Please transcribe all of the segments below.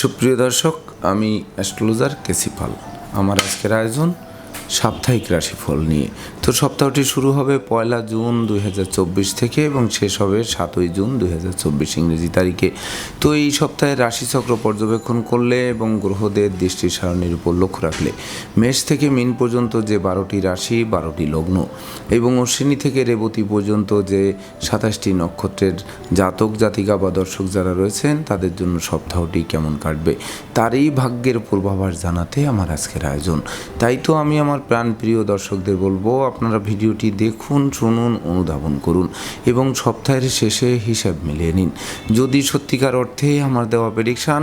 সুপ্রিয় দর্শক আমি অ্যাস্ট্রোলজার কেসিফাল আমার আজকের আয়োজন সাপ্তাহিক রাশিফল নিয়ে। তো সপ্তাহটি শুরু হবে পয়লা জুন দুই হাজার চব্বিশ থেকে এবং শেষ হবে সাতই জুন দুই হাজার চব্বিশ ইংরেজি তারিখে। তো এই সপ্তাহে রাশিচক্র পর্যবেক্ষণ করলে এবং গ্রহদের দৃষ্টি সারণীর উপর লক্ষ্য রাখলে মেষ থেকে মিন পর্যন্ত যে বারোটি রাশি, বারোটি লগ্ন এবং অশ্বিনী থেকে রেবতী পর্যন্ত যে সাতাশটি নক্ষত্রের জাতক, জাতিকা বা দর্শক যারা রয়েছেন, তাদের জন্য সপ্তাহটি কেমন কাটবে তারই ভাগ্যের পূর্বাভাস জানাতে আমার আজকের আয়োজন। তাই তো আমি আমার প্রাণপ্রিয় দর্শকদের বলব আপনারা ভিডিওটি দেখুন, শুনুন, অনুধাবন করুন এবং সপ্তাহের শেষে হিসাব মিলিয়ে নিন। যদি সত্যিকার অর্থে আমার দেওয়া প্রেডিকশান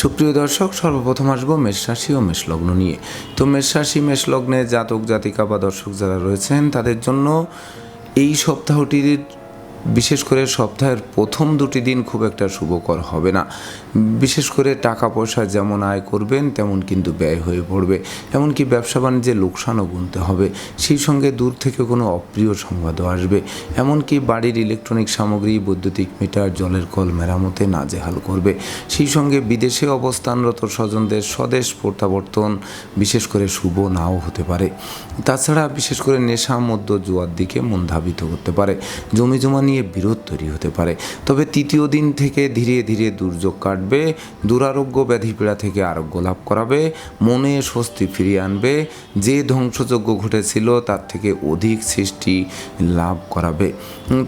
সুপ্রিয় দর্শক, সর্বপ্রথম আসব মেষ রাশি ও মেষ লগ্ন নিয়ে। তো মেষ রাশি, মেষ লগ্নে জাতক, জাতিকা বা দর্শক যারা রয়েছেন, তাদের জন্য এই সপ্তাহটির বিশেষ করে সপ্তাহের প্রথম দুটি দিন খুব একটা শুভকর হবে না। বিশেষ করে টাকা পয়সা যেমন আয় করবেন, তেমন কিন্তু ব্যয় হয়ে পড়বে। এমনকি ব্যবসা বাণিজ্যে লোকসানও গুনতে হবে। সেই সঙ্গে দূর থেকে কোনো অপ্রিয় সংবাদও আসবে। এমনকি বাড়ির ইলেকট্রনিক সামগ্রী, বৈদ্যুতিক মিটার, জলের কল মেরামতে নাজেহাল করবে। সেই সঙ্গে বিদেশে অবস্থানরত স্বজনদের স্বদেশ প্রত্যাবর্তন বিশেষ করে শুভ নাও হতে পারে। তাছাড়া বিশেষ করে নেশা মধ্য জুয়ার দিকে মন ধাবিত করতে পারে। জমি জমা নিয়ে বিরোধ তৈরি হতে পারে। তবে তৃতীয় দিন থেকে ধীরে ধীরে দুর্যোগ কাটবে দুরারোগ্য ব্যাধিপীড়া থেকে আরোগ্য লাভ করাবে, মনে স্বস্তি ফিরিয়ে আনবে, যে ধ্বংসযজ্ঞ ঘটেছিল তার থেকে অধিক সৃষ্টি লাভ করাবে।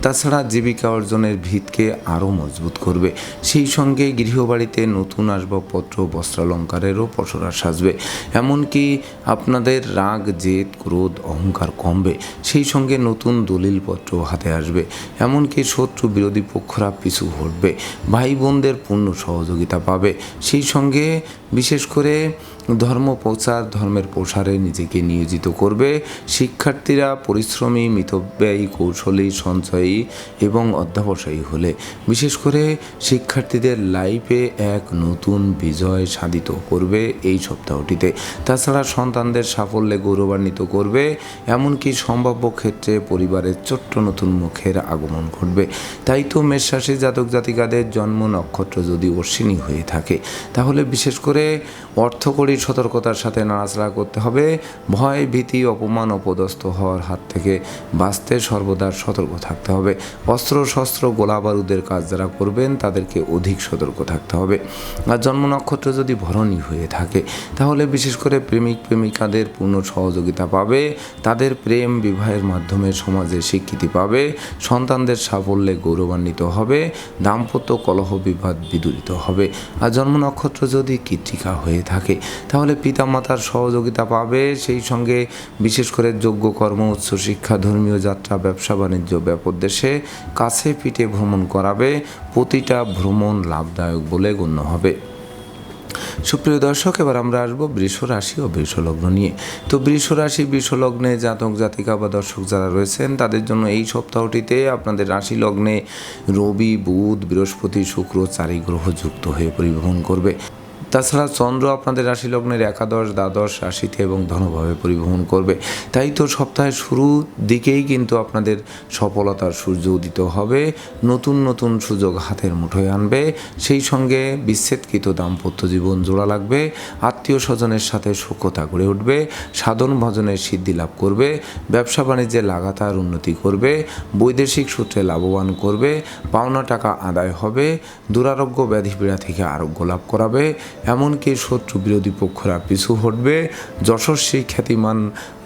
তাছাড়া জীবিকা অর্জনের ভিতকে আরও মজবুত করবে। সেই সঙ্গে গৃহবাড়িতে নতুন আসবাবপত্র, বস্ত্রালঙ্কারেরও পসরা সাজবে। এমনকি আপনাদের রাগ, জেদ, ক্রোধ, অহংকার কমবে। সেই সঙ্গে নতুন দলিলপত্র হাতে আসবে। এমনকি শত্রু বিরোধী পক্ষরা পিছু হটবে। ভাই বোনদের পূর্ণ সহযোগিতা পাবে। সেই সঙ্গে বিশেষ করে ধর্ম প্রচার, ধর্মের প্রসারে নিজেকে নিয়োজিত করবে। শিক্ষার্থীরা পরিশ্রমী, মিতব্যয়ী, কৌশলী, সঞ্চয়ী এবং অধ্যাবসায়ী হলে। বিশেষ করে শিক্ষার্থীদের লাইফে এক নতুন বিজয় সাধিত করবে এই সপ্তাহটিতে। তাছাড়া সন্তানদের সাফল্যে গৌরবান্বিত করবে, এমনকি সম্ভাব্য ক্ষেত্রে পরিবারের ছোট্ট নতুন মুখের আগমন ঘটবে। তাই তো মেষরাশি জাতক জাতিকাদের জন্ম নক্ষত্র যদি অশ্বিনী হয়ে থাকে, তাহলে বিশেষ করে অর্থকরী সতর্কতার সাথে নাড়াচাড়া করতে হবে। ভয়, ভীতি, অপমান, অপদস্থ হওয়ার হাত থেকে বাঁচতে সর্বদা সতর্ক থাকতে হবে। অস্ত্র, শস্ত্র, গোলা বারুদের কাজ যারা করবেন, তাদেরকে অধিক সতর্ক থাকতে হবে। আর জন্ম নক্ষত্র যদি ভরণী হয়ে থাকে, তাহলে বিশেষ করে প্রেমিক, প্রেমিকাদের পূর্ণ সহযোগিতা পাবে। তাদের প্রেম বিবাহের মাধ্যমে সমাজে স্বীকৃতি পাবে। সন্তানদের সাফল্যে গৌরবান্বিত হবে। দাম্পত্য কলহ বিবাদ বিদূরিত হবে। আর জন্ম নক্ষত্র যদি কৃত্রিকা হয়ে থাকে তাহলে পিতামাতার সহযোগিতা পাবে। সেই সঙ্গে বিশেষ করে যোগ্য কর্ম, উচ্চ শিক্ষা, ধর্মীয় যাত্রা, ব্যবসা, বাণিজ্য ব্যাপদেশে কাছে পিঠে ভ্রমণ করাবে। প্রতিটা ভ্রমণ লাভদায়ক বলে গণ্য হবে। সুপ্রিয় দর্শক, এবার আমরা আসব বৃষ রাশি ও বৃষ লগ্ন নিয়ে। তো বৃষ রাশি বৃষ লগ্নে জাতক, জাতিকা বা দর্শক যারা রয়েছেন, তাদের জন্য এই সপ্তাহটিতে আপনাদের রাশি লগ্নে রবি, বুধ, বৃহস্পতি, শুক্র চারি গ্রহ যুক্ত হয়ে পরিবহন করবে। তাছাড়া চন্দ্র আপনাদের রাশি লগ্নের একাদশ, দ্বাদশ রাশিতে এবং ধনভাবে পরিভ্রমণ করবে। তাই তো সপ্তাহের শুরু দিকেই কিন্তু আপনাদের সফলতার সূর্য উদিত হবে। নতুন নতুন সুযোগ হাতের মুঠোয় আনবে। সেই সঙ্গে বিচ্ছেদকৃত দাম্পত্য জীবন জোড়া লাগবে। আত্মীয় স্বজনের সাথে সুখতা গড়ে উঠবে। সাধন ভজনের সিদ্ধি লাভ করবে। ব্যবসা বাণিজ্যে লাগাতার উন্নতি করবে। বৈদেশিক সূত্রে লাভবান করবে। পাওনা টাকা আদায় হবে। দুরারোগ্য ব্যাধিপীড়া থেকে আরোগ্য লাভ করাবে। এমনকি শত্রু বিরোধী পক্ষরা পিছু হটবে যশস্বী খ্যাতিমান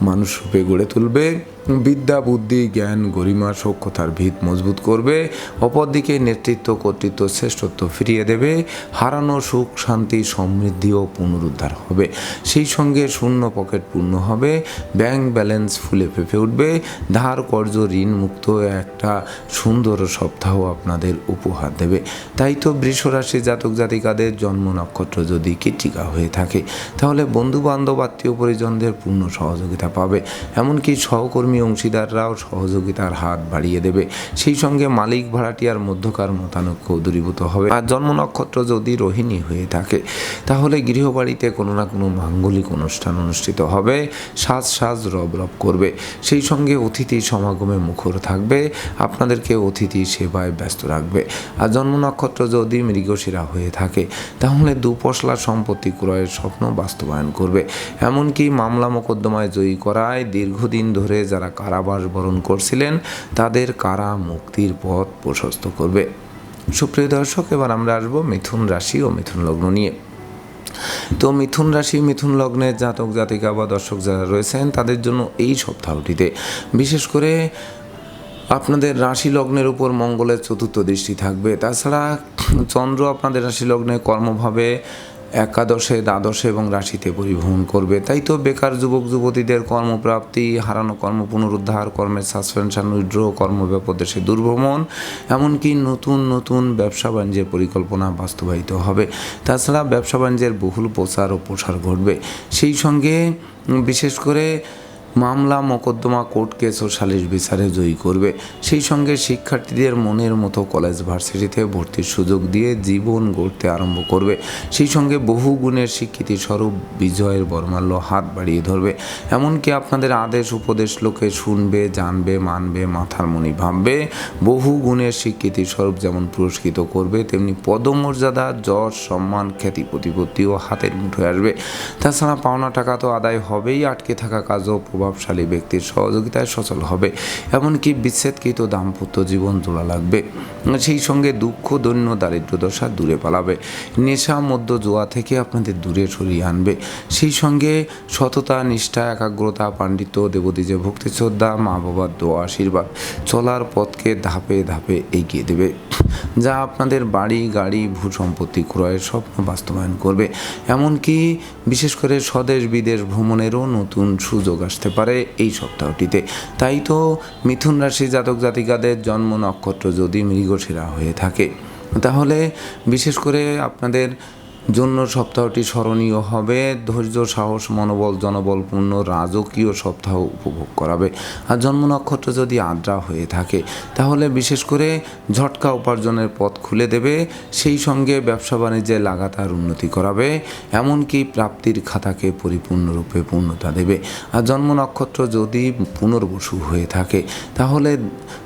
মানুষ রূপে গড়ে তুলবে। বিদ্যা, বুদ্ধি, জ্ঞান, গরিমা সক্ষতার ভিত মজবুত করবে। অপরদিকে নেতৃত্ব, কর্তৃত্ব, শ্রেষ্ঠত্ব ফিরিয়ে দেবে। হারানো সুখ, শান্তি সমৃদ্ধি ও পুনরুদ্ধার হবে। সেই সঙ্গে শূন্য পকেট পূর্ণ হবে। ব্যাংক ব্যালেন্স ফুলে ফেঁপে উঠবে। ধার কর্য ঋণ মুক্ত একটা সুন্দর সপ্তাহ আপনাদের উপহার দেবে। তাই তো বৃষরাশি জাতক জাতিকাদের জন্ম নক্ষত্র যদি কৃতিকা হয়ে থাকে, তাহলে বন্ধু বান্ধব আত্মীয় পরিজনদের পূর্ণ সহযোগিতা পাবে। এমনকি সহকর্মী অংশীদাররাও সহযোগিতার হাত বাড়িয়ে দেবে। সেই সঙ্গে মালিক ভাড়াটিয়ার মধ্যকার মতানৈক্য দূরীভূত হবে। আর জন্ম নক্ষত্র যদি রোহিণী হয়ে থাকে, তাহলে গৃহবাড়িতে কোনো না কোনো মাঙ্গলিক অনুষ্ঠান অনুষ্ঠিত হবে। সাজ সাজ রব রব করবে। সেই সঙ্গে অতিথি সমাগমে মুখর থাকবে। আপনাদেরকে অতিথি সেবায় ব্যস্ত রাখবে। আর জন্ম নক্ষত্র যদি মৃগশিরা হয়ে থাকে, তাহলে দুপশলা সম্পত্তি ক্রয়ের স্বপ্ন বাস্তবায়ন করবে। এমনকি মামলা মোকদ্দমায় জয়ী করায় দীর্ঘদিন ধরে যারা কারাবাস বরণ করছিলেন, তাদের কারা মুক্তির পথ প্রশস্ত করবে? সুপ্রিয় দর্শক, এবার আমরা আসব মিথুন রাশি ও মিথুন লগ্ন নিয়ে। তো মিথুন রাশি, মিথুন লগ্নের জাতক জাতিকা বা দর্শক যারা রয়েছেন, তাদের জন্য এই সপ্তাহটিতে বিশেষ করে আপনাদের রাশি লগ্নের উপর মঙ্গলের চতুর্থ দৃষ্টি থাকবে। তাছাড়া চন্দ্র আপনাদের রাশি লগ্নে কর্মভাবে একাদশে, দ্বাদশে এবং রাশিতে পরিভ্রমণ করবে। তাই তো বেকার যুবক, যুবতীদের কর্মপ্রাপ্তি, হারানো কর্ম, পুনরুদ্ধার, কর্মের সাসপেনশন উইড্র কর্মব্যাপদেশে দুর্ভ্রমণ এমনকি নতুন নতুন ব্যবসা বাণিজ্যের পরিকল্পনা বাস্তবায়িত হবে। তাছাড়া ব্যবসা বাণিজ্যের বহুল প্রচার ও প্রসার ঘটবে। সেই সঙ্গে বিশেষ করে মামলা, মোকদ্দমা, কোর্ট কেস ও সালিশ বিচারে জয়ী করবে। সেই সঙ্গে শিক্ষার্থীদের মনের মতো কলেজ ভার্সিটিতে ভর্তির সুযোগ দিয়ে জীবন গড়তে আরম্ভ করবে। সেই সঙ্গে বহু গুণের স্বীকৃতি স্বরূপ বিজয়ের বর্মাল্য হাত বাড়িয়ে ধরবে। এমনকি আপনাদের আদেশ, উপদেশ লোকে শুনবে, জানবে, মানবে, মাথার মনি ভাববে। বহু গুণের স্বীকৃতি স্বরূপ যেমন পুরস্কৃত করবে, তেমনি পদমর্যাদা, যশ, সম্মান, খ্যাতি, প্রতিপত্তিও হাতের মুঠোয় আসবে। তাছাড়া পাওনা টাকা তো আদায় হবেই, আটকে থাকা কাজও প্রভাবশালী ব্যক্তির সহযোগিতায় সচল হবে, এমনকি বিচ্ছেদকৃত দাম্পত্য জীবন জোড়া লাগবে। সেই সঙ্গে দুঃখ দৈন্য দারিদ্র দশা দূরে পালাবে। নেশা মধ্য জোয়া থেকে আপনাদের দূরে সরিয়ে আনবে। সেই সঙ্গে সততা, নিষ্ঠা, একাগ্রতা, পাণ্ডিত্য, দেবদীজে ভক্তি, শ্রদ্ধা মা বাবার দোয়া, আশীর্বাদ চলার পথকে ধাপে ধাপে এগিয়ে দেবে। যা আপনাদের বাড়ি, গাড়ি ভূ সম্পত্তি ক্রয়ের স্বপ্ন বাস্তবায়ন করবে। এমনকি বিশেষ করে স্বদেশ, বিদেশ ভ্রমণেরও নতুন সুযোগ আসতে পারে এই সপ্তাহটিতে। তাই তো মিথুন রাশি জাতক জাতিকাদের জন্ম নক্ষত্র যদি মৃগশিরা হয়ে থাকে, তাহলে বিশেষ করে আপনাদের জন্য সপ্তাহটি স্মরণীয় হবে। ধৈর্য, সাহস, মনোবল, জনবলপূর্ণ, রাজকীয় সপ্তাহ উপভোগ করাবে। আর জন্ম নক্ষত্র যদি আদ্রা হয়ে থাকে, তাহলে বিশেষ করে ঝটকা উপার্জনের পথ খুলে দেবে। সেই সঙ্গে ব্যবসা বাণিজ্যে লাগাতার উন্নতি করাবে। এমনকি প্রাপ্তির খাতাকে পরিপূর্ণরূপে পূর্ণতা দেবে। আর জন্ম নক্ষত্র যদি পুনর্বসু হয়ে থাকে, তাহলে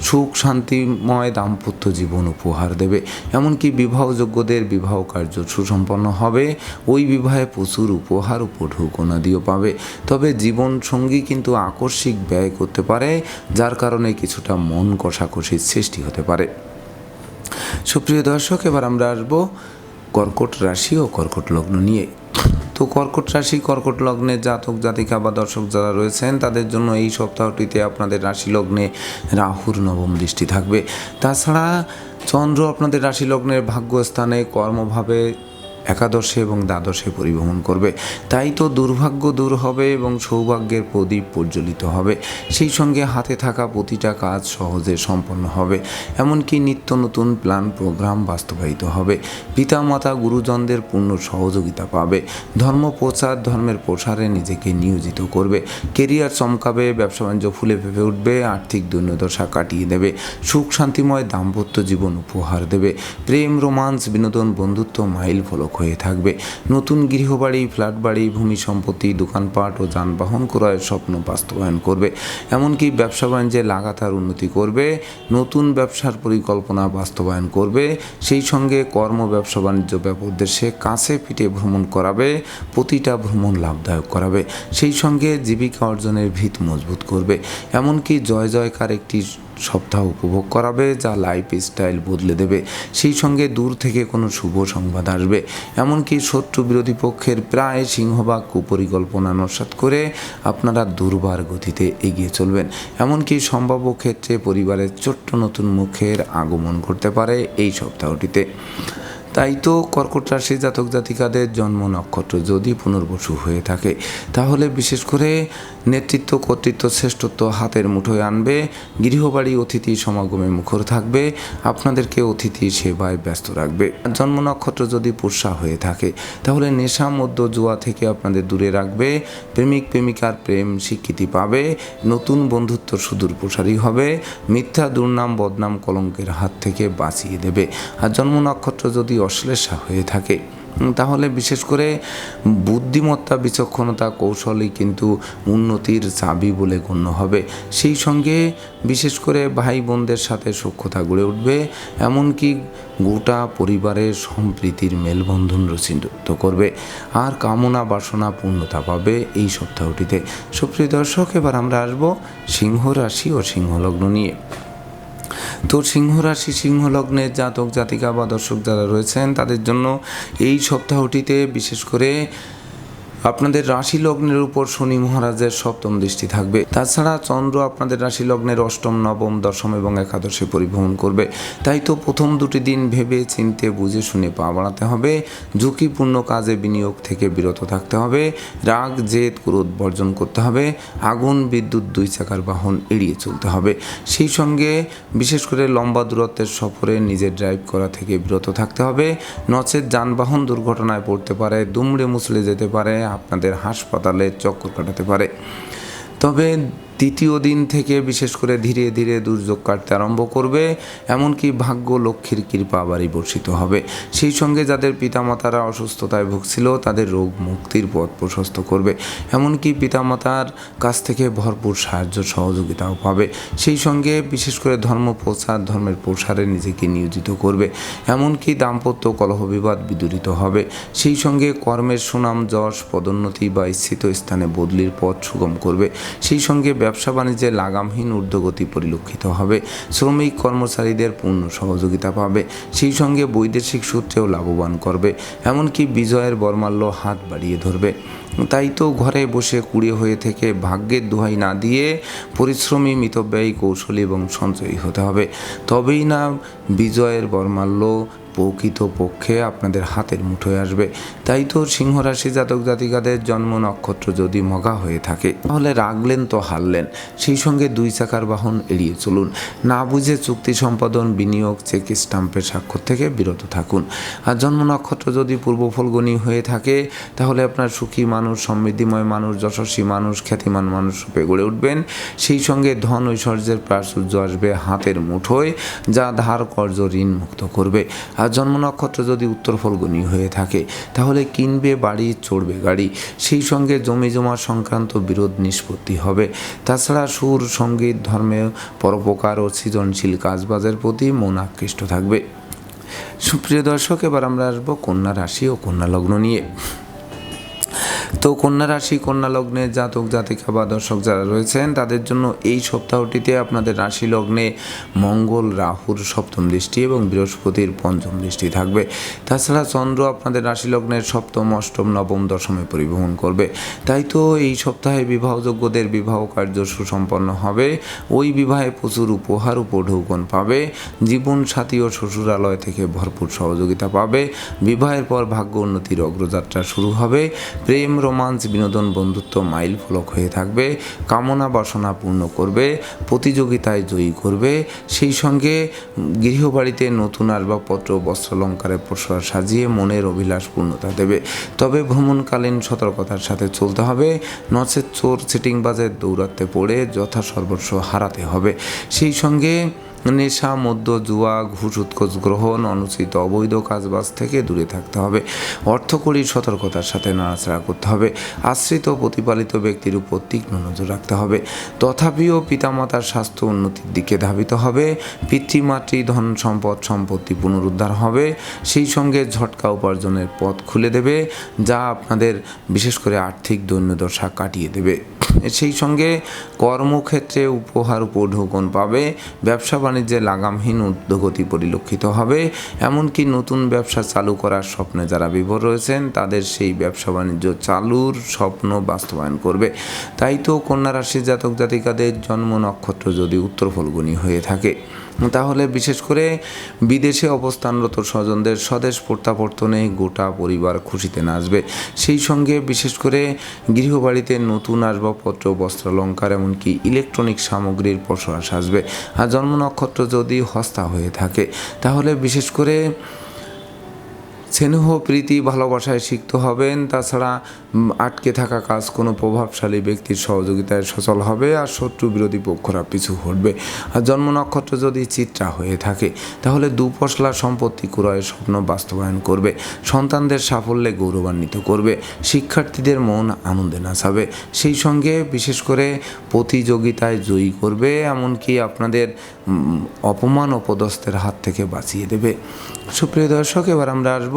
সুখ, শান্তিময় দাম্পত্য জীবন উপহার দেবে। এমনকি বিবাহযোগ্যদের বিবাহ কার্য সুসম্পন্ন হবে, ওই বিবাহে প্রচুর উপহার উপঢৌকনাদিও পাবে। তবে জীবন সঙ্গী কিন্তু আকস্মিক ব্যয় করতে পারে, যার কারণে কিছুটা মন কষাকষির সৃষ্টি হতে পারে। সুপ্রিয় দর্শক, এবার আমরা আসব কর্কট রাশি ও কর্কট লগ্ন নিয়ে। তো কর্কট রাশি, কর্কট লগ্নে জাতক, জাতিকা বা দর্শক যারা রয়েছেন, তাদের জন্য এই সপ্তাহটিতে আপনাদের রাশি লগ্নে রাহুর নবম দৃষ্টি থাকবে। তাছাড়া চন্দ্র আপনাদের রাশি লগ্নের ভাগ্যস্থানে কর্মভাবে একাদশে এবং দ্বাদশে পরিভ্রমণ করবে। তাই তো দুর্ভাগ্য দূর হবে এবং সৌভাগ্যের প্রদীপ প্রজ্বলিত হবে। সেই সঙ্গে হাতে থাকা প্রতিটা কাজ সহজে সম্পন্ন হবে। এমনকি নিত্য নতুন প্ল্যান প্রোগ্রাম বাস্তবায়িত হবে। পিতামাতা, গুরুজনদের পূর্ণ সহযোগিতা পাবে। ধর্ম প্রচার, ধর্মের প্রসারে নিজেকে নিয়োজিত করবে। কেরিয়ার চমকাবে, ব্যবসা বাণিজ্য ফুলে ফেপে উঠবে, আর্থিক দৈন্যদশা কাটিয়ে দেবে। সুখ শান্তিময় দাম্পত্য জীবন উপহার দেবে। প্রেম, রোমান্স, বিনোদন, বন্ধুত্ব মাইল ফলক হয়ে থাকবে। নতুন গৃহবাড়ি, ফ্ল্যাট বাড়ি, ভূমি সম্পত্তি, দোকানপাট ও যানবাহন ক্রয়ের স্বপ্ন বাস্তবায়ন করবে। এমনকি ব্যবসা বাণিজ্যে লাগাতার উন্নতি করবে। নতুন ব্যবসার পরিকল্পনা বাস্তবায়ন করবে। সেই সঙ্গে কর্ম ব্যবসা বাণিজ্য উদ্দেশ্যে কাছে পিঠে ভ্রমণ করাবে। প্রতিটা ভ্রমণ লাভদায়ক করাবে। সেই সঙ্গে জীবিকা অর্জনের ভিত মজবুত করবে। এমনকি জয় জয়কার একটি সপ্তাহ উপভোগ করাবে, যা লাইফ স্টাইল বদলে দেবে। সেই সঙ্গে দূর থেকে কোনো শুভ সংবাদ আসবে। এমনকি শত্রু বিরোধী পক্ষের প্রায় সিংহভাগ কুপরিকল্পনা নস্বাত করে আপনারা দুর্বার গতিতে এগিয়ে চলবেন। এমনকি সম্ভাব্য ক্ষেত্রে পরিবারের ছোট্ট নতুন মুখের আগমন ঘটতে পারে এই সপ্তাহটিতে। তাই তো কর্কট রাশি জাতক জাতিকাদের জন্ম নক্ষত্র যদি পুনর্বসু হয়ে থাকে, তাহলে বিশেষ করে নেতৃত্ব, কর্তৃত্ব, শ্রেষ্ঠত্ব হাতের মুঠোয় আনবে। গৃহবাড়ি, অতিথি সমাগমে মুখর থাকবে। আপনাদেরকে অতিথি সেবায় ব্যস্ত রাখবে। জন্ম নক্ষত্র যদি পুষা হয়ে থাকে, তাহলে নেশা মধ্য জুয়া থেকে আপনাদের দূরে রাখবে। প্রেমিক, প্রেমিকার প্রেম স্বীকৃতি পাবে। নতুন বন্ধুত্ব সুদূর প্রসারী হবে। মিথ্যা, দুর্নাম, বদনাম কলঙ্কের হাত থেকে বাঁচিয়ে দেবে। আর জন্ম নক্ষত্র যদি অশ্লেষা হয়ে থাকে তাহলে বিশেষ করে বুদ্ধিমত্তা, বিচক্ষণতা কৌশলই কিন্তু উন্নতির চাবি বলে গণ্য হবে। সেই সঙ্গে বিশেষ করে ভাই বোনদের সাথে সক্ষতা গড়ে উঠবে, এমনকি গোটা পরিবারের সম্প্রীতির মেলবন্ধন রচিত করবে। আর কামনা, বাসনা পূর্ণতা পাবে এই সপ্তাহটিতে। সুপ্রিয় দর্শক, এবার আমরা আসব সিংহ রাশি ও সিংহলগ্ন নিয়ে। তো সিংহ রাশি, সিংহ লগ্নের জাতক, জাতিকা বা দর্শক যারা রয়েছেন, তাদের জন্য এই সপ্তাহটিতে বিশেষ করে আপনাদের রাশি লগ্নের উপর শনি মহারাজের সপ্তম দৃষ্টি থাকবে। তাছাড়া চন্দ্র আপনাদের রাশি লগ্নের অষ্টম, নবম, দশম এবং একাদশে পরিভ্রমণ করবে। তাই তো প্রথম দুটি দিন ভেবে, চিনতে, বুঝে, শুনে পা বাড়াতে হবে। ঝুঁকিপূর্ণ কাজে বিনিয়োগ থেকে বিরত থাকতে হবে। রাগ, জেদ, ক্রোধ বর্জন করতে হবে। আগুন, বিদ্যুৎ, দুই চাকার বাহন এড়িয়ে চলতে হবে। সেই সঙ্গে বিশেষ করে লম্বা দূরত্বের সফরে নিজের ড্রাইভ করা থেকে বিরত থাকতে হবে। নচেত যানবাহন দুর্ঘটনায় পড়তে পারে, দুমড়ে মুচড়ে যেতে পারে আপনাদের হাসপাতালে চক্কর কাটাতে পারে। তবে তৃতীয় দিন থেকে বিশেষ করে ধীরে ধীরে দুর্যোগ কাটতে আরম্ভ করবে, এমনকি ভাগ্য লক্ষ্মীর কৃপা আবারই বর্ষিত হবে। সেই সঙ্গে যাদের পিতামাতারা অসুস্থতায় ভুগছিল, তাদের রোগ মুক্তির পথ প্রশস্ত করবে। এমনকি পিতামাতার কাছ থেকে ভরপুর সাহায্য সহযোগিতাও পাবে। সেই সঙ্গে বিশেষ করে ধর্ম প্রচার, ধর্মের প্রসারে নিজেকে নিয়োজিত করবে। এমনকি দাম্পত্য কলহ বিবাদ বিদূরিত হবে। সেই সঙ্গে কর্মের সুনাম, যশ, পদোন্নতি বা ইচ্ছিত স্থানে বদলির পথ সুগম করবে। সেই সঙ্গে ব্যবসা বাণিজ্যে লাগামহীন ঊর্ধ্বগতি পরিলক্ষিত হবে। শ্রমিক কর্মচারীদের পূর্ণ সহযোগিতা পাবে। সেই সঙ্গে বৈদেশিক সূত্রেও লাভবান করবে। এমনকি বিজয়ের বর্মাল্য হাত বাড়িয়ে ধরবে। তাই তো ঘরে বসে কুড়িয়ে হয়ে থেকে ভাগ্যের দোহাই না দিয়ে পরিশ্রমী, মিতব্যয়ী, কৌশলী এবং সঞ্চয়ী হতে হবে। তবেই না বিজয়ের বর্মাল্য প্রকৃত পক্ষে আপনাদের হাতের মুঠোয় আসবে। তাই তো সিংহ রাশি জাতক জাতিকাদের জন্ম নক্ষত্র যদি মগা হয়ে থাকে, তাহলে রাগলেন তো হারলেন। সেই সঙ্গে দুই চাকার বাহন এড়িয়ে চলুন। না বুঝে চুক্তি সম্পাদন, বিনিয়োগ, চেক স্টাম্পের স্বাক্ষর থেকে বিরত থাকুন। আর জন্ম নক্ষত্র যদি পূর্ব ফলগণী হয়ে থাকে, তাহলে আপনার সুখী মানুষ, সমৃদ্ধিময় মানুষ, যশস্বী মানুষ, খ্যাতিমান মানুষ রূপে গড়ে উঠবেন। সেই সঙ্গে ধন ঐশ্বর্যের প্রাচুর্য আসবে হাতের মুঠোয়, যা ধার কর্য ঋণ মুক্ত করবে। আর জন্ম নক্ষত্র যদি উত্তর ফলগুনি হয়ে থাকে, তাহলে কিনবে, বাড়ি, চড়বে গাড়ি। সেই সঙ্গে জমি জমা সংক্রান্ত বিরোধ নিষ্পত্তি হবে। তাছাড়া সুর, সংগীত, ধর্মে পরোপকার ও সৃজনশীল কাজবাজের প্রতি মন আকৃষ্ট থাকবে। সুপ্রিয় দর্শক, এবার আমরা আসব কন্যা রাশি ও কন্যা লগ্ন নিয়ে। তো কন্যা রাশি, কন্যা লগ্নে জাতক, জাতিকা বা দর্শক যারা রয়েছেন, তাদের জন্য এই সপ্তাহটিতে আপনাদের রাশি লগ্নে মঙ্গল, রাহুর সপ্তম দৃষ্টি এবং বৃহস্পতির পঞ্চম দৃষ্টি থাকবে। তাছাড়া চন্দ্র আপনাদের রাশি লগ্নের সপ্তম, অষ্টম, নবম, দশমে পরিবহন করবে। তাই তো এই সপ্তাহে বিবাহযোগ্যদের বিবাহ কার্য সুসম্পন্ন হবে। ওই বিবাহে প্রচুর উপহার উপঢৌকন পাবে। জীবন সাথী ও শ্বশুরালয় থেকে ভরপুর সহযোগিতা পাবে। বিবাহের পর ভাগ্য উন্নতির অগ্রযাত্রা শুরু হবে। প্রেম রোমাঞ্চ বিনোদন বন্ধুত্ব মাইল ফলক হয়ে থাকবে, কামনা বাসনা পূর্ণ করবে, প্রতিযোগিতায় জয়ী করবে। সেই সঙ্গে গৃহবাড়িতে নতুন আসবাবপত্র বস্ত্রালঙ্কারে প্রসার সাজিয়ে মনের অভিলাষ পূর্ণতা দেবে। তবে ভ্রমণকালীন সতর্কতার সাথে চলতে হবে। নচেত চোর সিটিংবাজের দৌরাত্মে পড়ে যথা সর্বস্ব হারাতে হবে। সেই সঙ্গে নেশা, মদ্য, জুয়া, ঘুষ, উৎকোচ গ্রহণ, অনুচিত অবৈধ কাজবাজ থেকে দূরে থাকতে হবে। অর্থকরী সতর্কতার সাথে নাড়াচাড়া করতে হবে। আশ্রিত প্রতিপালিত ব্যক্তির উপর তীক্ষ্ণ নজর রাখতে হবে। তথাপিও পিতামাতার স্বাস্থ্য উন্নতির দিকে ধাবিত হবে। পিতৃমাতৃ ধন সম্পদ সম্পত্তি পুনরুদ্ধার হবে। সেই সঙ্গে ঝটকা উপার্জনের পথ খুলে দেবে, যা আপনাদের বিশেষ করে আর্থিক দৈন্যদশা কাটিয়ে দেবে। সেই সঙ্গে কর্মক্ষেত্রে উপহার উপঢৌকন পাবে। ব্যবসা বাণিজ্যে লাগামহীন ঊর্ধ্বগতি পরিলক্ষিত হবে। এমনকি নতুন ব্যবসা চালু করার স্বপ্নে যারা বিভোর রয়েছেন, তাদের সেই ব্যবসা বাণিজ্য চালুর স্বপ্ন বাস্তবায়ন করবে। তাই তো কন্যা রাশির জাতক জাতিকাদের জন্ম নক্ষত্র যদি উত্তর ফলগুনি হয়ে থাকে। তাহলে বিশেষ করে বিদেশে অবস্থানরত স্বজনদের স্বদেশ প্রত্যাবর্তনে গোটা পরিবার খুশিতে নাচবে। সেই সঙ্গে বিশেষ করে গৃহবাড়িতে নতুন আসবাবপত্র, বস্ত্রালঙ্কার, এমনকি ইলেকট্রনিক সামগ্রীর প্রসার আসবে আর জন্ম নক্ষত্র যদি হস্তা হয়ে থাকে, তাহলে বিশেষ করে স্নেহ, প্রীতি, ভালোবাসায় সিক্ত হবেন। তাছাড়া আটকে থাকা কাজ কোনো প্রভাবশালী ব্যক্তির সহযোগিতায় সচল হবে আর শত্রু বিরোধী পক্ষরা পিছু হটবে। আর জন্ম নক্ষত্র যদি চিত্রা হয়ে থাকে, তাহলে দুপশলা সম্পত্তি ক্রয়ের স্বপ্ন বাস্তবায়ন করবে। সন্তানদের সাফল্যে গৌরবান্বিত করবে। শিক্ষার্থীদের মন আনন্দে নাচাবে। সেই সঙ্গে বিশেষ করে প্রতিযোগিতায় জয়ী করবে। এমনকি আপনাদের অপমান অপদস্থের হাত থেকে বাঁচিয়ে দেবে। সুপ্রিয় দর্শক, এবার আমরা আসব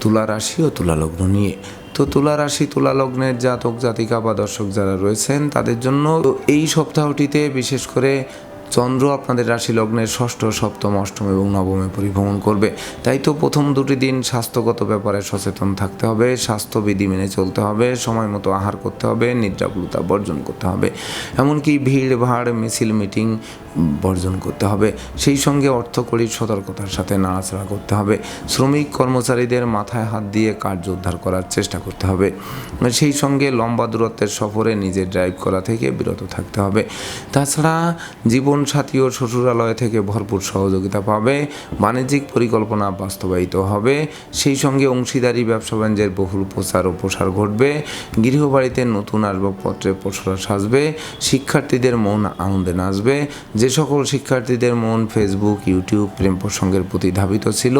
তুলা রাশি ও তুলা লগ্ন নিয়ে। তো তুলা রাশি, তুলা লগ্নের জাতক জাতিকা বা দর্শক যারা রয়েছেন, তাদের জন্য এই সপ্তাহটিতে বিশেষ করে চন্দ্র আপনাদের রাশি লগ্নের ষষ্ঠ, সপ্তম, অষ্টম এবং নবমে পরিভ্রমণ করবে। তাই তো প্রথম দুটি দিন স্বাস্থ্যগত ব্যাপারে সচেতন থাকতে হবে, স্বাস্থ্যবিধি মেনে চলতে হবে সময় মতো আহার করতে হবে নিদ্রাপুলতা বর্জন করতে হবে, এমনকি ভিড়, ভাড়, মিছিল, মিটিং বর্জন করতে হবে। সেই সঙ্গে অর্থকরী সতর্কতার সাথে নাড়াচাড়া করতে হবে। শ্রমিক, কর্মচারীদের মাথায় হাত দিয়ে কার্য উদ্ধার করার চেষ্টা করতে হবে। সেই সঙ্গে লম্বা দূরত্বের সফরে নিজের ড্রাইভ করা থেকে বিরত থাকতে হবে। তাছাড়া জীবন সাথী ও শ্বশুরালয় থেকে ভরপুর সহযোগিতা পাবে, বাণিজ্যিক পরিকল্পনা বাস্তবায়িত হবে, সেই সঙ্গে অংশীদারি, ব্যবসা বাণিজ্যের বহুল প্রচার ও প্রসার ঘটবে, গৃহবাড়িতে নতুন আসবাবপত্রের প্রসার সাজবে, শিক্ষার্থীদের মন আনন্দে নাচবে, যে সকল শিক্ষার্থীদের মন ফেসবুক ইউটিউব প্রেম প্রসঙ্গের প্রতি ধাবিত ছিল,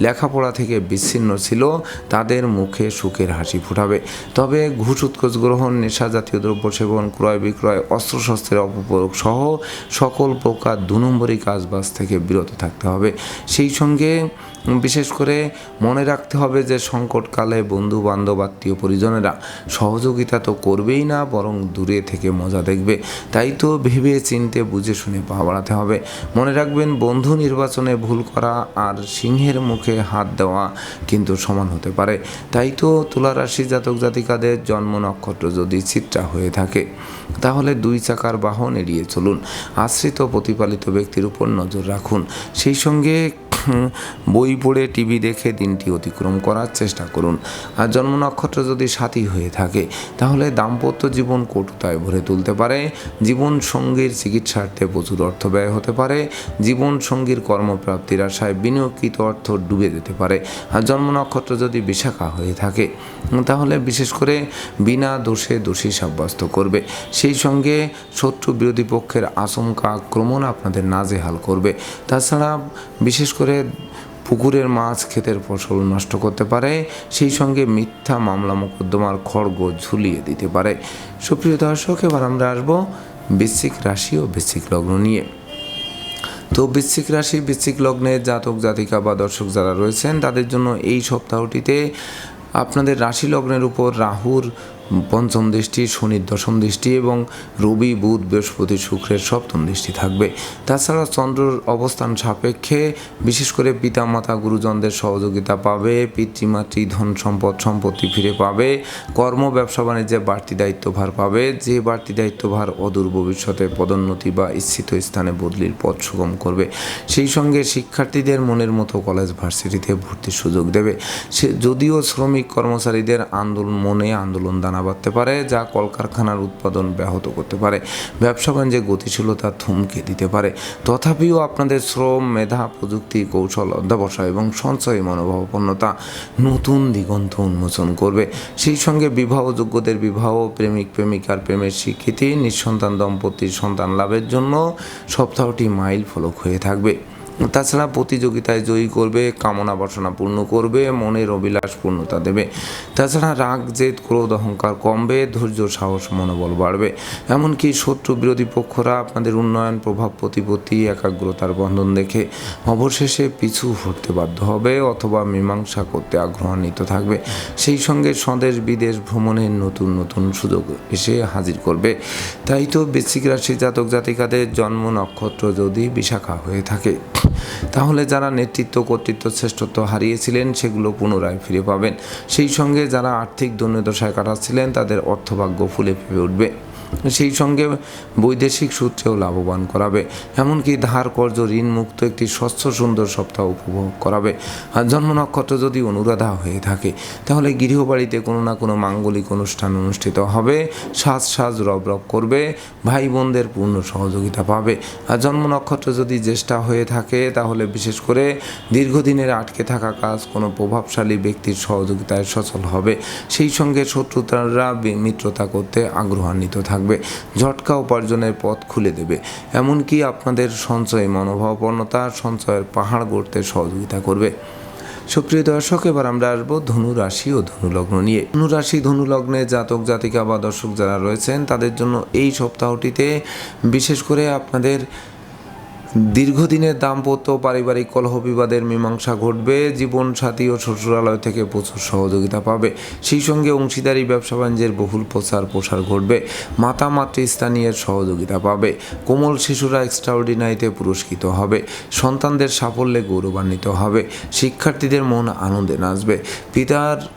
লেখাপড়া থেকে বিচ্ছিন্ন ছিল, তাদের মুখে সুখের হাসি ফুটাবে। তবে ঘুষ, উৎকোচ গ্রহণ, নেশা জাতীয় দ্রব্য সেবন, ক্রয় বিক্রয়, অস্ত্রশস্ত্রের অপপ্রয়োগ সহ সকল প্রকার দু নম্বরই কাজবাজ থেকে বিরত থাকতে হবে। সেই সঙ্গে বিশেষ করে মনে রাখতে হবে যে সংকটকালে বন্ধু বান্ধব আত্মীয় পরিজনেরা সহযোগিতা তো করবেই না, বরং দূরে থেকে মজা দেখবে। তাই তো ভেবে চিনতে বুঝে শুনে পা বাড়াতে হবে। মনে রাখবেন, বন্ধু নির্বাচনে ভুল করা আর সিংহের মুখে হাত দেওয়া কিন্তু সমান হতে পারে। তাই তো তুলারাশি জাতক জাতিকাদের জন্ম নক্ষত্র যদি চিত্রা হয়ে থাকে, তাহলে দুই চাকার বাহন এড়িয়ে চলুন। আশ্রিত প্রতিপালিত ব্যক্তির উপর নজর রাখুন। সেই সঙ্গে বই পড়ে টিভি দেখে দিনটি অতিক্রম করার চেষ্টা করুন। আর জন্ম নক্ষত্র যদি সাথী হয়ে থাকে, তাহলে দাম্পত্য জীবন কটুতায় ভরে তুলতে পারে। জীবন সঙ্গীর চিকিৎসার্থে প্রচুর অর্থ ব্যয় হতে পারে। জীবন সঙ্গীর কর্মপ্রাপ্তির আশায় বিনিয়োগকৃত অর্থ ডুবে যেতে পারে। আর জন্ম নক্ষত্র যদি বিশাখা হয়ে থাকে, তাহলে বিশেষ করে বিনা দোষে দোষী সাব্যস্ত করবে। সেই সঙ্গে শত্রু বিরোধী পক্ষের আশঙ্কা আক্রমণ আপনাদের নাজেহাল করবে। তাছাড়া বিশেষ করে পুকুরের মাছ ক্ষেতের ফসল নষ্ট করতে পারে, সেই সঙ্গে মিথ্যা মামলা মোকদ্দমার খড়গ ঝুলিয়ে দিতে পারে। সুপ্রিয় দর্শক, এবার আমরা আসব বৃশ্চিক রাশি ও বৃশ্চিক লগ্ন নিয়ে। তো বৃশ্চিক রাশি, বৃশ্চিক লগ্নে জাতক, জাতিকা বা দর্শক যারা রয়েছেন, তাদের জন্য এই সপ্তাহটিতে আপনাদের রাশি লগ্নের উপর রাহুর পঞ্চম দৃষ্টি শনির দশম দৃষ্টি এবং রবি, বুধ, বৃহস্পতি, শুক্রের সপ্তম দৃষ্টি থাকবে। তাছাড়া চন্দ্রর অবস্থান সাপেক্ষে বিশেষ করে পিতামাতা, গুরুজনদের সহযোগিতা পাবে, পিতৃমাতৃ, ধন সম্পদ, সম্পত্তি ফিরে পাবে, কর্ম, ব্যবসা, বাণিজ্যে বাড়তি দায়িত্বভার পাবে। যে বাড়তি দায়িত্বভার অদূর ভবিষ্যতে পদোন্নতি বা ইচ্ছিত স্থানে বদলির পথ সুগম করবে, সেই সঙ্গে শিক্ষার্থীদের মনের মতো কলেজ ভার্সিটিতে ভর্তির সুযোগ দেবে। সে যদিও শ্রমিক কর্মচারীদের আন্দোলন মনে আন্দোলন দানা দানা বাঁধতে পারে, যা কলকারখানার উৎপাদন ব্যাহত করতে পারে। ব্যবসা বাণিজ্যে গতিশীলতা থমকে দিতে পারে। তথাপিও আপনাদের শ্রম, মেধা, প্রযুক্তি, কৌশল, অধ্যাবসায় এবং সঞ্চয় মনোভাবাপন্নতা নতুন দিগন্ত উন্মোচন করবে। সেই সঙ্গে বিবাহযোগ্যদের বিবাহ, প্রেমিক, প্রেমিকার প্রেমের স্বীকৃতি, নিঃসন্তান দম্পতির সন্তান লাভের জন্য সপ্তাহটি মাইল ফলক হয়ে থাকবে। তাছাড়া প্রতিযোগিতায় জয়ী করবে, কামনা বাসনা পূর্ণ করবে, মনের অভিলাষ পূর্ণতা দেবে। তাছাড়া রাগ, জেদ, ক্রোধ, অহংকার কমবে, ধৈর্য, সাহস, মনোবল বাড়বে। এমনকি শত্রু বিরোধী পক্ষরা আপনাদের উন্নয়ন, প্রভাব, প্রতিপত্তি, একাগ্রতার বন্ধন দেখে অবশেষে পিছু হটতে বাধ্য হবে অথবা মীমাংসা করতে আগ্রহান্বিত থাকবে। সেই সঙ্গে স্বদেশ, বিদেশ ভ্রমণের নতুন নতুন সুযোগ এসে হাজির করবে। তাই তো বৃশ্চিক রাশি জাতক জাতিকাদের জন্ম নক্ষত্র যদি বিশাখা হয়ে থাকে। তাহলে যারা নেতৃত্ব, কর্তৃত্ব, শ্রেষ্ঠত্ব হারিয়েছিলেন, সেগুলো পুনরায় ফিরে পাবেন। সেই সঙ্গে যারা আর্থিক দৈন্যদশায় কাটাচ্ছিলেন, তাদের অর্থভাগ্য ফুলে ফেপে উঠবে। সেই সঙ্গে বৈদেশিক সূত্রেও লাভবান করাবে। এমনকি ধার কর্য ঋণ মুক্ত একটি স্বচ্ছ সুন্দর সপ্তাহ উপভোগ করাবে। আর জন্ম নক্ষত্র যদি অনুরাধা হয়ে থাকে, তাহলে গৃহবাড়িতে কোনো না কোনো মাঙ্গলিক অনুষ্ঠান অনুষ্ঠিত হবে। সাজ সাজ রব রব করবে ভাই বোনদের পূর্ণ সহযোগিতা পাবে। আর জন্ম নক্ষত্র যদি জ্যেষ্ঠা হয়ে থাকে, তাহলে বিশেষ করে দীর্ঘদিনের আটকে থাকা কাজ কোনো প্রভাবশালী ব্যক্তির সহযোগিতায় সচল হবে। সেই সঙ্গে শত্রুতারা মিত্রতা করতে আগ্রহান্বিত থাকবে। ঝটকা উপার্জনের পথ খুলে দেবে। এমনকি আপনাদের সঞ্চয় মনোভাবপন্নতা সঞ্চয়ের পাহাড় গড়তে সহযোগিতা করবে। সুপ্রিয় দর্শক, এবার আমরা আসব ধনু রাশি ও ধনুলগ্ন নিয়ে। ধনু ধনুলগ্নে ধনু লগ্নে জাতক, জাতিকা বা দর্শক যারা রয়েছেন, তাদের জন্য এই সপ্তাহটিতে বিশেষ করে আপনাদের দীর্ঘদিনের দাম্পত্য পারিবারিক কলহ বিবাদের মীমাংসা ঘটবে জীবন সাথী ও শ্বশুরালয় থেকে প্রচুর সহযোগিতা পাবে। সেই সঙ্গে অংশীদারি, ব্যবসা বাণিজ্যের বহুল প্রচার প্রসার ঘটবে। মাতা, মাতৃস্থানীয় সহযোগিতা পাবে। কোমল শিশুরা এক্সট্রাঅর্ডিনারিতে পুরস্কৃত হবে। সন্তানদের সাফল্যে গৌরবান্বিত হবে। শিক্ষার্থীদের মন আনন্দে নাচবে। পিতার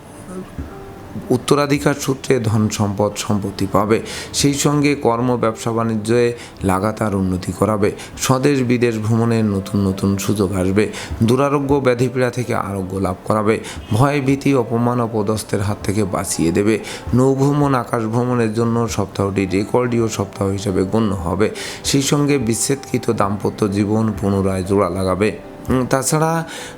উত্তরাধিকার সূত্রে ধন সম্পদ সম্পত্তি পাবে। সেই সঙ্গে কর্ম, ব্যবসা বাণিজ্যে লাগাতার উন্নতি করাবে। স্বদেশ বিদেশ ভ্রমণের নতুন নতুন সুযোগ আসবে। দুরারোগ্য ব্যাধিপীড়া থেকে আরোগ্য লাভ করাবে। ভয়, ভীতি, অপমান অপদস্থের হাত থেকে বাঁচিয়ে দেবে। নৌভ্রমণ আকাশ ভ্রমণের জন্য সপ্তাহটি রেকর্ডীয় সপ্তাহ হিসেবে গণ্য হবে। সেই সঙ্গে বিচ্ছেদকৃত দাম্পত্য জীবন পুনরায় জোড়া লাগাবে। তাছাড়া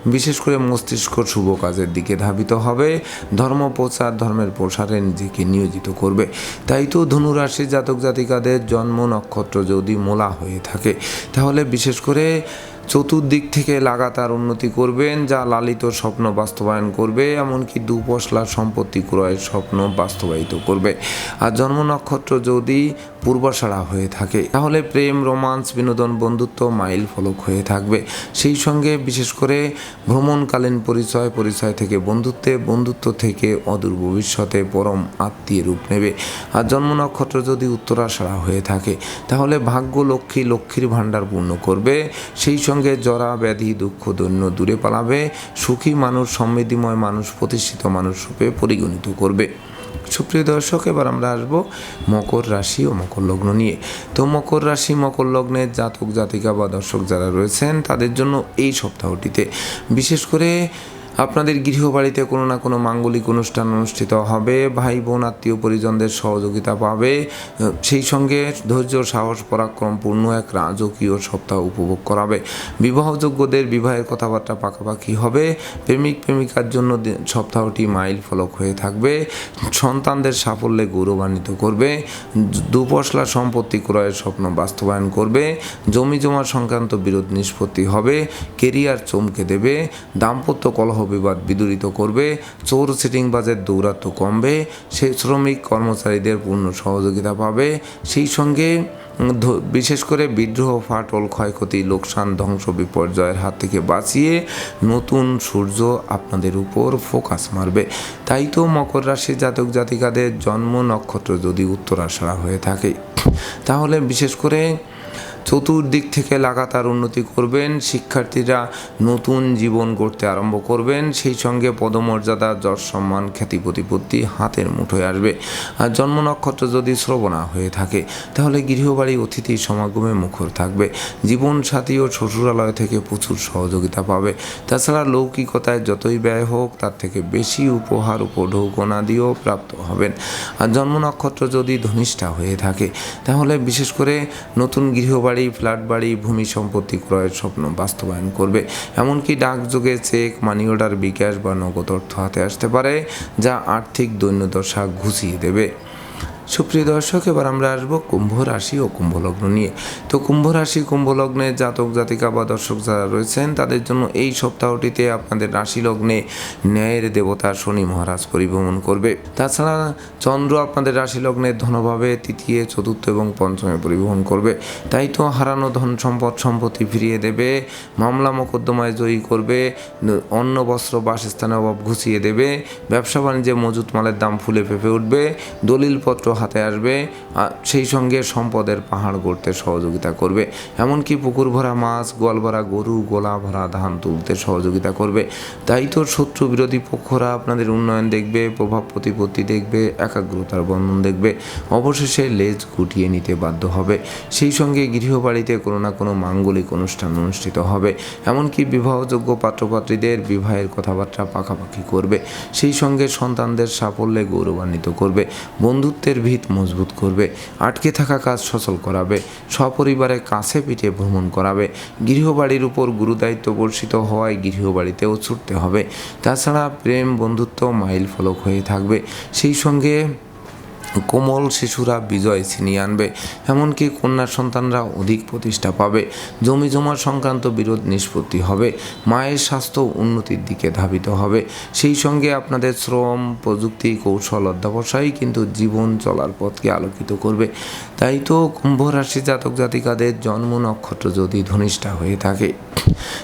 বিশেষ করে মস্তিষ্ক শুভ কাজের দিকে ধাবিত হবে। ধর্ম প্রচার, ধর্মের প্রসারে নিজেকে নিয়োজিত করবে। তাই তো ধনুরাশি জাতক জাতিকাদের জন্ম নক্ষত্র যদি মোলা হয়ে থাকে, তাহলে বিশেষ করে চতুর্দিক থেকে লাগাতার উন্নতি করবেন, যা লালিত স্বপ্ন বাস্তবায়ন করবে, এমনকি দুপশলা সম্পত্তি ক্রয়ের স্বপ্ন বাস্তবায়িত করবে। আর জন্ম নক্ষত্র যদি পূর্বাশাড়া হয়ে থাকে। তাহলে প্রেম, রোমান্স, বিনোদন, বন্ধুত্ব, মাইল ফলক হয়ে থাকবে। সেই সঙ্গে বিশেষ করে ভ্রমণকালীন পরিচয় পরিচয় থেকে বন্ধুত্বে, বন্ধুত্ব থেকে অদূর ভবিষ্যতে পরম আত্মীয় রূপ নেবে। আর জন্ম নক্ষত্র যদি উত্তরাশাড়া হয়ে থাকে, তাহলে ভাগ্য লক্ষ্মী লক্ষ্মীর ভাণ্ডার পূর্ণ করবে। সেই সঙ্গে জরা, ব্যাধি, দুঃখ, দৈন্য দূরে পালাবে। সুখী মানুষ, সমৃদ্ধিময় মানুষ, প্রতিষ্ঠিত মানুষ রূপে পরিগণিত করবে। সুপ্রিয় দর্শক, এবার আমরা আসব মকর রাশি ও মকর লগ্ন নিয়ে। তো মকর রাশি, মকর লগ্নের জাতক জাতিকা বা দর্শক যারা রয়েছেন, তাদের জন্য এই সপ্তাহটিতে বিশেষ করে আপনাদের গৃহবাড়িতে কোনো না কোনো মাঙ্গলিক অনুষ্ঠান অনুষ্ঠিত হবে ভাই বোন আত্মীয় পরিজনদের সহযোগিতা পাবে। সেই সঙ্গে ধৈর্য, সাহস, পরাক্রম, পূর্ণ এক রাজকীয় সপ্তাহ উপভোগ করাবে। বিবাহযোগ্যদের বিবাহের কথাবার্তা পাকাপাকি হবে। প্রেমিক, প্রেমিকার জন্য সপ্তাহটি মাইল ফলক হয়ে থাকবে। সন্তানদের সাফল্যে গৌরবান্বিত করবে। দুপশলা সম্পত্তি ক্রয়ের স্বপ্ন বাস্তবায়ন করবে। জমি জমা সংক্রান্ত বিরোধ নিষ্পত্তি হবে। কেরিয়ার চমকে দেবে। দাম্পত্য কলহ বিবাদ বিদূরিত করবে, চোর সিটিংবাজের দৌরাত্ম্য কমবে, সে শ্রমিক কর্মচারীদের পূর্ণ সহযোগিতা পাবে। সেই সঙ্গে বিশেষ করে বিদ্রোহ, ফাটল, ক্ষয়ক্ষতি, লোকসান, ধ্বংস, বিপর্যয়ের হাত থেকে বাঁচিয়ে নতুন সূর্য আপনাদের উপর ফোকাস মারবে। তাই তো মকর রাশি জাতক জাতিকাদের জন্ম নক্ষত্র যদি উত্তরাশাড়া হয়ে থাকে। তাহলে বিশেষ করে চতুর্দিক থেকে লাগাতার উন্নতি করবেন, শিক্ষার্থীরা নতুন জীবন গড়তে আরম্ভ করবেন, সেই সঙ্গে পদমর্যাদা, যশ সম্মান, খ্যাতি প্রতিপত্তি হাতের মুঠোয় আসবে। আর জন্ম নক্ষত্র যদি শ্রবণা হয়ে থাকে, তাহলে গৃহবাড়ি, অতিথি সমাগমে মুখর থাকবে। জীবন সাথী ও শ্বশুরালয় থেকে প্রচুর সহযোগিতা পাবে। তাছাড়া লৌকিকতায় যতই ব্যয় হোক, তার থেকে বেশি উপহার উপঢৌকনা দিয়েও প্রাপ্ত হবেন। আর জন্ম নক্ষত্র যদি ধনিষ্ঠা হয়ে থাকে, তাহলে বিশেষ করে নতুন গৃহবাড়ি ফ্ল্যাট বাড়ি, ভূমি সম্পত্তি ক্রয়ের স্বপ্ন বাস্তবায়ন করবে। এমনকি ডাকযোগে চেক, মানি অর্ডার, বিকাশ বা নগদ অর্থ হাতে আসতে পারে, যা আর্থিক দৈন্যদশা ঘুষিয়ে দেবে। সুপ্রিয় দর্শক, এবার আমরা আসব কুম্ভ রাশি ও কুম্ভ লগ্ন নিয়ে। তো কুম্ভ রাশি, কুম্ভ লগ্নে জাতক, জাতিকা বা দর্শক যারা রয়েছেন, তাদের জন্য এই সপ্তাহটিতে আপনাদের রাশি লগ্নে ন্যায়ের দেবতা শনি মহারাজ পরিভ্রমণ করবে। তাছাড়া চন্দ্র আপনাদের রাশি লগ্নের ধনভাবে তৃতীয়, চতুর্থ এবং পঞ্চমে পরিবহন করবে। তাই তো হারানো ধন সম্পদ, সম্পত্তি ফিরিয়ে দেবে, মামলা মোকদ্দমায় জয়ী করবে, অন্ন, বস্ত্র বাসস্থানে অভাব ঘুষিয়ে দেবে, ব্যবসা বাণিজ্যে মজুত মালের দাম ফুলে ফেপে উঠবে, দলিলপত্র হাতে আসবে সেই সঙ্গে সম্পদের পাহাড় গড়তে সহযোগিতা করবে। এমনকি পুকুর ভরা মাছ, গোয়াল ভরা গরু, গোলা ভরা ধান তুলতে সহযোগিতা করবে। তাই তো শত্রু বিরোধী পক্ষরা আপনাদের উন্নয়ন দেখবে, প্রভাব প্রতিপত্তি দেখবে, একাগ্রতার বন্ধন দেখবে। অবশেষে লেজ গুটিয়ে নিতে বাধ্য হবে। সেই সঙ্গে গৃহবাড়িতে কোনো না কোনো মাঙ্গলিক অনুষ্ঠান অনুষ্ঠিত হবে। এমনকি বিবাহযোগ্য পাত্রপাত্রীদের বিবাহের কথাবার্তা পাকাপাকি করবে। সেই সঙ্গে সন্তানদের সাফল্যে গৌরবান্বিত করবে। বন্ধুত্বের ভিত মজবুত করবে, আটকে থাকা কাজ সচল করাবে, সপরিবারে কাছে পিঠে ভ্রমণ করাবে, গৃহবাড়ির উপর গুরুদায়িত্ব বর্ষিত হওয়ায় গৃহবাড়িতেও ছুটতে হবে। তাছাড়া প্রেম, বন্ধুত্ব মাইল ফলক হয়ে থাকবে। সেই সঙ্গে কোমল শিশুরা বিজয় ছিনিয়ে আনবে, এমনকি কন্যা সন্তানরা অধিক প্রতিষ্ঠা পাবে। জমি জমা সংক্রান্ত বিরোধ নিষ্পত্তি হবে, মায়ের স্বাস্থ্য উন্নতির দিকে ধাবিত হবে। সেই সঙ্গে আপনাদের শ্রম, প্রযুক্তি, কৌশল অধ্যাবসায় কিন্তু জীবন চলার পথকে আলোকিত করবে। তাই তো কুম্ভ রাশি জাতক জাতিকাদের জন্ম নক্ষত্র যদি ধনিষ্ঠা হয়ে থাকে,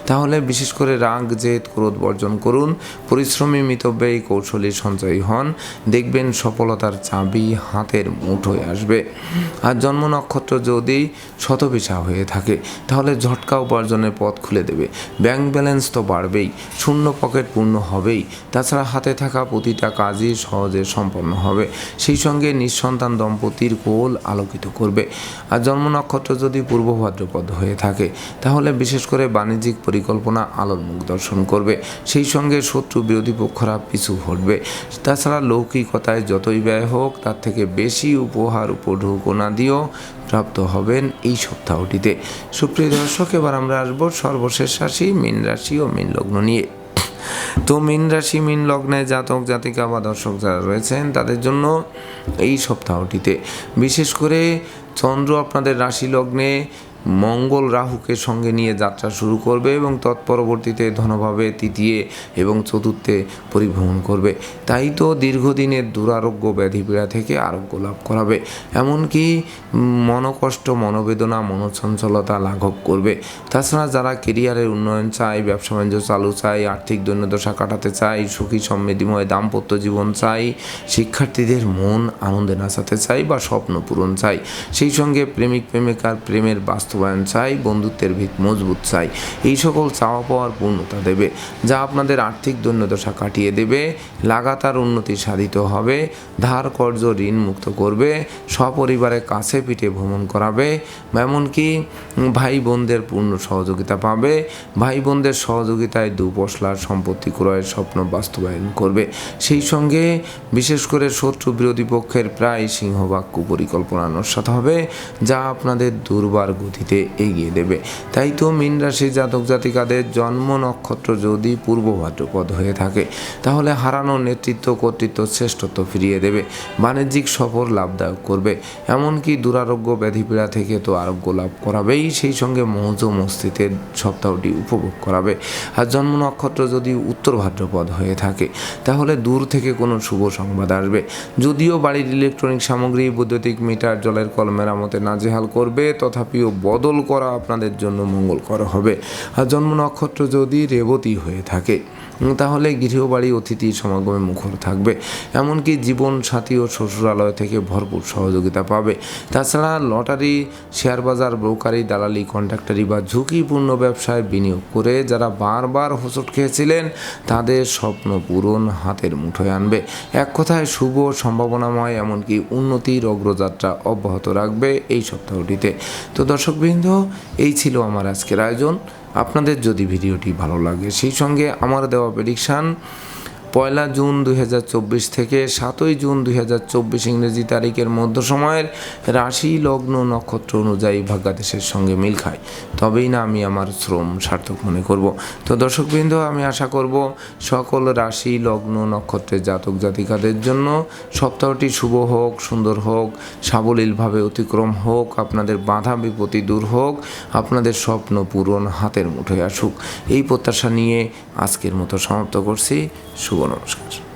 তাহলে বিশেষ করে রাগ, জেদ, ক্রোধ বর্জন করুন, পরিশ্রমী মিতব্যয়ী কৌশলী সঞ্চয়ী হন, দেখবেন সফলতার চাবি হাতের মুঠোয় আসবে। আর জন্ম নক্ষত্র যদি শতবিশা হয়ে থাকে, তাহলে ঝটকা উপার্জনের পথ খুলে দেবে। ব্যাংক ব্যালেন্স তো বাড়বেই, শূন্য পকেট পূর্ণ হবেই, তাছাড়া হাতে থাকা প্রতিটা কাজই সহজে সম্পন্ন হবে। সেই সঙ্গে নিঃসন্তান দম্পতির কোল আলোকিত করবে। আর জন্ম নক্ষত্র যদি পূর্ব ভাদ্রপদ হয়ে থাকে, তাহলে বিশেষ করে বাণিজ্যিক পরিকল্পনা আলোর মুখ দর্শন করবে। সেই সঙ্গে শত্রু বিরোধী পক্ষরা পিছু হটবে। তাছাড়া লৌকিকতায় যতই ব্যয় হোক, তার থেকে বেশি উপহার উপঢৌকনা দিয়েও প্রাপ্ত হবেন এই সপ্তাহটিতে। সুপ্রিয় দর্শক, এবার আমরা আসব সর্বশেষ রাশি, মীন রাশি ও মীন লগ্ন নিয়ে। তো মিন রাশি, মীন লগ্নে জাতক, জাতিকা বা দর্শক যারা রয়েছেন, তাদের জন্য এই সপ্তাহটিতে বিশেষ করে চন্দ্র আপনাদের রাশি লগ্নে মঙ্গল রাহুকে সঙ্গে নিয়ে যাত্রা শুরু করবে এবং তৎপরবর্তীতে ধনভাবে তৃতীয় এবং চতুর্থে পরিভ্রমণ করবে। তাই তো দীর্ঘদিনের দুরারোগ্য ব্যাধিপীড়া থেকে আরোগ্য লাভ করাবে। এমনকি মনকষ্ট, মনোবেদনা, মনোচঞ্চলতা লাঘব করবে। তাছাড়া যারা কেরিয়ারের উন্নয়ন চায়, ব্যবসা বাণিজ্য চালু চায়, আর্থিক দৈন্যদশা কাটাতে চায়, সুখী, সমৃদ্ধিময়, দাম্পত্য জীবন চাই শিক্ষার্থীদের মন আনন্দে নাচাতে চাই বা স্বপ্ন পূরণ চাই সেই সঙ্গে প্রেমিক প্রেমিকার প্রেমের বাস্তবায়ন চাই, বন্ধুত্বের ভিত মজবুত চাই। এই সকল চাওয়া পাওয়ার পূর্ণতা দেবে, যা আপনাদের আর্থিক দৈন্যদশা কাটিয়ে দেবে, লাগাতার উন্নতি সাধিত হবে ধার কর্য ঋণ মুক্ত করবে, সপরিবারে কাছে পিঠে ভ্রমণ করাবে, এমনকি ভাই বোনদের পূর্ণ সহযোগিতা পাবে ভাই বোনদের সহযোগিতায় দুপশলার সম্পত্তি ক্রয়ের স্বপ্ন বাস্তবায়ন করবে। সেই সঙ্গে বিশেষ করে শত্রু বিরোধী পক্ষের প্রায় সিংহবাক্য পরিকল্পনা নস্বাত হবে, যা আপনাদের দুর্বার গতিতে এগিয়ে দেবে। তাই তো মীন রাশি জাতক জাতিকাদের জন্ম নক্ষত্র যদি পূর্ব ভাদ্রপদ হয়ে থাকে, তাহলে হারানো নেতৃত্ব কর্তৃত্ব শ্রেষ্ঠত্ব ফিরিয়ে দেবে। বাণিজ্যিক সফর লাভদায়ক করবে। এমনকি দুরারোগ্য ব্যাধিপীড়া থেকে তো আরোগ্য লাভ করাবেই, সেই সঙ্গে মৌজ মস্তিতের সপ্তাহটি উপভোগ করাবে। আর জন্ম নক্ষত্র যদি উত্তর ভাদ্রপদ হয়ে থাকে, তাহলে দূর থেকে কোনো শুভ সংবাদ আসবে। যদিও বাড়ির ইলেকট্রনিক সামগ্রী, বৈদ্যুতিক মিটার, জলের কল মেরামতে নাজেহাল করবে, তথাপিও বদল করা আপনাদের জন্য মঙ্গলকর হবে। আর জন্ম নক্ষত্র যদি রেবতী হয়ে থাকে তাহলে গৃহবাড়ি অতিথি সমাগমে মুখর থাকবে। এমনকি জীবন সাথী ও শ্বশুরালয় থেকে ভরপুর সহযোগিতা পাবে। তাছাড়া লটারি, শেয়ার বাজার, ব্রোকারি, দালালি, কন্ট্রাক্টারি বা ঝুঁকিপূর্ণ ব্যবসায় বিনিয়োগ করে যারা বারবার হোঁচট খেয়েছিলেন, তাদের স্বপ্ন পূরণ হাতের মুঠোয় আনবে। এক কথায়, শুভ সম্ভাবনাময় এমনকি উন্নতির অগ্রযাত্রা অব্যাহত রাখবে এই সপ্তাহটিতে। তো দর্শকবৃন্দ, এই ছিল আমার আজকের আয়োজন। আপনাদের যদি ভিডিওটি ভালো লাগে সেই সঙ্গে আমার দেওয়া প্রেডিকশান পয়লা জুন দুই হাজার চব্বিশ থেকে সাতই জুন দুই হাজার চব্বিশ ইংরেজি তারিখের মধ্য সময়ের রাশি, লগ্ন, নক্ষত্র অনুযায়ী ভাগ্যাদেশের সঙ্গে মিল খায়। তবেই না আমি আমার শ্রম সার্থক মনে করব। তো দর্শকবৃন্দ, আমি আশা করব সকল রাশি, লগ্ন, নক্ষত্রের জাতক জাতিকাদের জন্য সপ্তাহটি শুভ হোক, সুন্দর হোক, সাবলীলভাবে অতিক্রম হোক, আপনাদের বাধা বিপত্তি দূর হোক, আপনাদের স্বপ্ন পূরণ হাতের মুঠোয় আসুক। এই প্রত্যাশা নিয়ে আজকের মতো সমাপ্ত করছি। শুভ নমস্কার